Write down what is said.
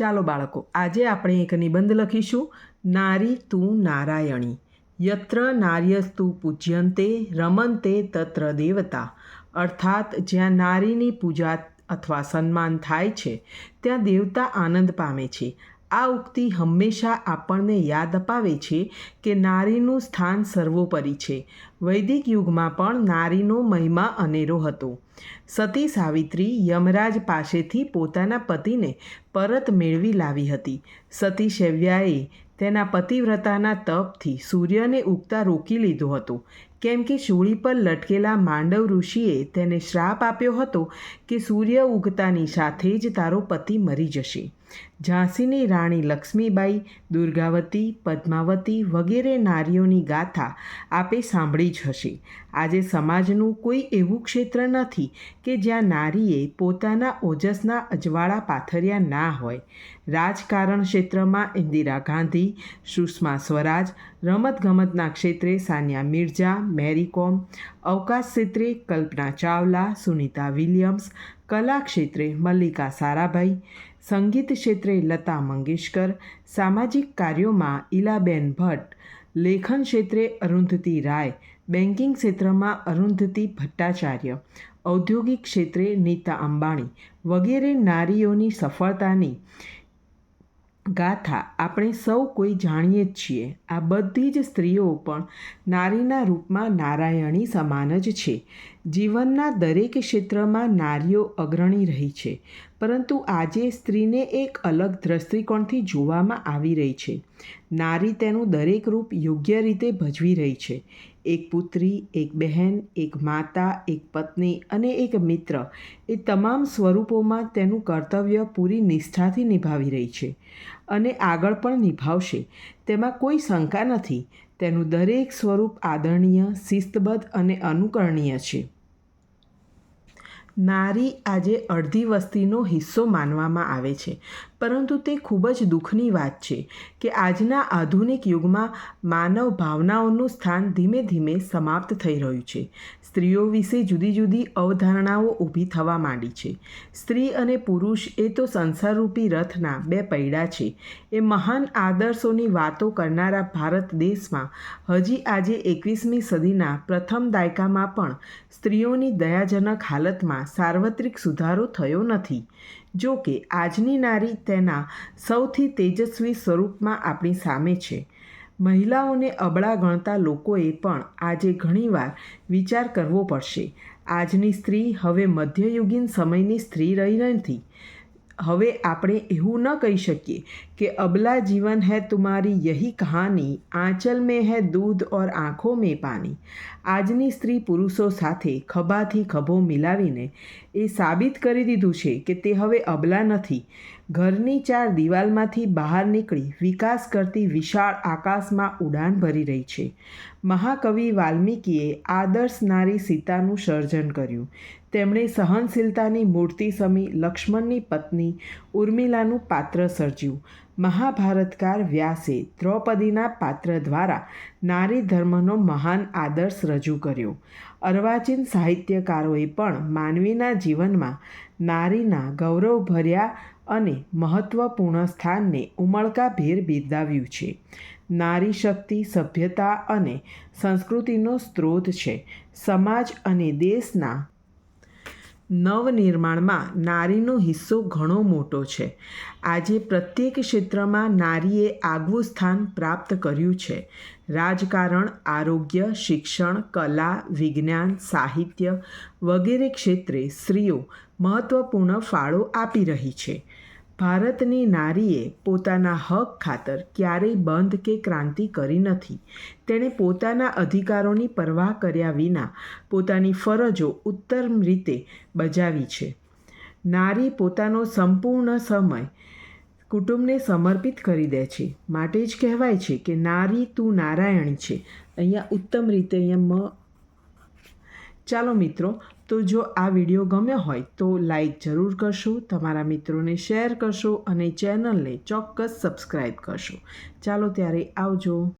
ચાલો બાળકો, આજે આપણે એક નિબંધ લખીશું. નારી તું નારાયણી, યત્ર નાર્યસ્તુ પૂજ્યંતે, રમંતે તત્ર દેવતા. અર્થાત, જ્યાં નારીની પૂજા અથવા સન્માન થાય છે, ત્યાં દેવતા આનંદ પામે છે. આ ઉક્તિ હંમેશા આપણને યાદ અપાવે છે કે નારીનું સ્થાન સર્વોપરી છે. વૈદિક યુગમાં પણ નારીનો મહિમા અનેરો હતો. સતી સાવિત્રી યમરાજ પાસેથી પોતાના પતિને પરત મેળવી લાવી હતી. સતી શૈવ્યાએ તેના પતિવ્રતાના તપથી સૂર્યને ઉગતા રોકી લીધો હતો. કેમ કે શૂળી પર લટકેલા માંડવ ઋષિએ તેને શ્રાપ આપ્યો હતો કે સૂર્ય ઉગતાની સાથે જ તારો પતિ મરી જશે. ઝાંસીની રાણી લક્ષ્મીબાઈ, દુર્ગાવતી, પદ્માવતી વગેરે નારીઓની ગાથા આપે સાંભળી જ હશે. આજે સમાજનું કોઈ એવું ક્ષેત્ર નથી કે જ્યાં નારીએ પોતાના ઓજસના અજવાળા પાથર્યા ના હોય. રાજકારણ ક્ષેત્રમાં ઇન્દિરા ગાંધી, સુષ્મા સ્વરાજ, રમતગમતના ક્ષેત્રે સાનિયા મિર્ઝા મેરી કોમ, અવકાશ ક્ષેત્રે કલ્પના ચાવલા, સુનિતા વિલિયમ્સ, કલા ક્ષેત્રે મલ્લિકા સારાભાઈ, સંગીત ક્ષેત્રે લતા મંગેશકર, સામાજિક કાર્યોમાં ઈલાબેન ભટ્ટ, લેખન ક્ષેત્રે અરુંધતી રાય બેન્કિંગ ક્ષેત્રમાં અરુંધતી ભટ્ટાચાર્ય, ઔદ્યોગિક ક્ષેત્રે નીતા અંબાણી વગેરે નારીઓની સફળતાની ગાથા આપણે સૌ કોઈ જાણીએ જ છીએ. આ બધી જ સ્ત્રીઓ પણ નારીના રૂપમાં નારાયણી સમાન જ છે. જીવનના દરેક ક્ષેત્રમાં નારીઓ અગ્રણી રહી છે. પરંતુ આજે સ્ત્રીને એક અલગ દ્રષ્ટિકોણથી જોવામાં આવી રહી છે. નારી તેનું દરેક રૂપ યોગ્ય રીતે ભજવી રહી છે. એક પુત્રી, એક બહેન, એક માતા, એક પત્ની અને એક મિત્ર એ તમામ સ્વરૂપોમાં તેનું કર્તવ્ય પૂરી નિષ્ઠાથી નિભાવી રહી છે. અને આગળ પણ નિભાવશે. તેમાં કોઈ શંકા નથી. તેનું દરેક સ્વરૂપ આદરણીય, શિસ્તબદ્ધ અને અનુકરણીય છે. નારી આજે અડધી વસ્તીનો હિસ્સો માનવામાં આવે છે. પરંતુ તે ખૂબ જ દુઃખની વાત છે કે આજના આધુનિક યુગમાં માનવ ભાવનાઓનું સ્થાન ધીમે ધીમે સમાપ્ત થઈ રહ્યું છે. સ્ત્રીઓ વિશે જુદી જુદી અવધારણાઓ ઊભી થવા માંડી છે. સ્ત્રી અને પુરુષ એ તો સંસારરૂપી રથના બે પૈડા છે. એ મહાન આદર્શોની વાતો કરનારા ભારત દેશમાં હજી આજે એકવીસમી સદીના પ્રથમ દાયકામાં પણ સ્ત્રીઓની દયાજનક હાલતમાં સાર્વત્રિક સુધારો થયો નથી. જો કે આજની નારી તેના સૌથી તેજસ્વી સ્વરૂપમાં આપણી સામે છે. મહિલાઓને અબળા ગણતા લોકોએ પણ આજે ઘણીવાર વિચાર કરવો પડશે. આજની સ્ત્રી હવે મધ્યયુગીન સમયની સ્ત્રી રહી નથી. હવે આપણે એવું ન કહી શકીએ કે અબલા જીવન હૈ તુમારી યહી કહાની, આંચલ મેં હૈ દૂધ ઓર આંખો મેં પાણી આજની સ્ત્રી પુરુષો સાથે ખભાથી ખભો મિલાવીને એ સાબિત કરી દીધું છે કે તે હવે અબલા નથી. ઘરની ચાર દિવાલમાંથી બહાર નીકળી વિકાસ કરતી વિશાળ આકાશમાં ઉડાન ભરી રહી છે. મહાકવિ વાલ્મિકીએ આદર્શ નારી સીતાનું સર્જન કર્યું. તેમણે સહનશીલતાની મૂર્તિ સમી લક્ષ્મણની પત્ની ઉર્મિલાનું પાત્ર સર્જ્યું. મહાભારતકાર વ્યાસે દ્રૌપદીના પાત્ર દ્વારા નારી ધર્મનો મહાન આદર્શ રજૂ કર્યો. અર્વાચીન સાહિત્યકારોએ પણ માનવીના જીવનમાં નારીના ગૌરવભર્યા અને મહત્ત્વપૂર્ણ સ્થાનને ઉમળકાભેર બિરદાવ્યું છે. નારી શક્તિ, સભ્યતા અને સંસ્કૃતિનો સ્ત્રોત છે. સમાજ અને દેશના નવનિર્માણમાં નારીનો હિસ્સો ઘણો મોટો છે. આજે પ્રત્યેક ક્ષેત્રમાં નારીએ આગવું સ્થાન પ્રાપ્ત કર્યું છે. રાજકારણ, આરોગ્ય, શિક્ષણ, કલા, વિજ્ઞાન, સાહિત્ય વગેરે ક્ષેત્રે સ્ત્રીઓ મહત્ત્વપૂર્ણ ફાળો આપી રહી છે. ભારતની નારીએ પોતાના હક ખાતર ક્યારેય બંધ કે ક્રાંતિ કરી નથી. તેણે પોતાના અધિકારોની પરવાહ કર્યા વિના પોતાની ફરજો ઉત્તમ રીતે બજાવી છે. નારી પોતાનો સંપૂર્ણ સમય કુટુંબને સમર્પિત કરી દે છે. માટે જ કહેવાય છે કે નારી તું નારાયણ છે. અહીંયા ઉત્તમ રીતે અહીંયા મ ચાલો મિત્રો તો જો આ વીડિયો ગમ્યો હોય તો લાઈક જરૂર કરશો, તમારા મિત્રોને શેર કરશો અને ચેનલને ચોક્કસ સબસ્ક્રાઈબ કરશો. ચાલો ત્યારે આવજો.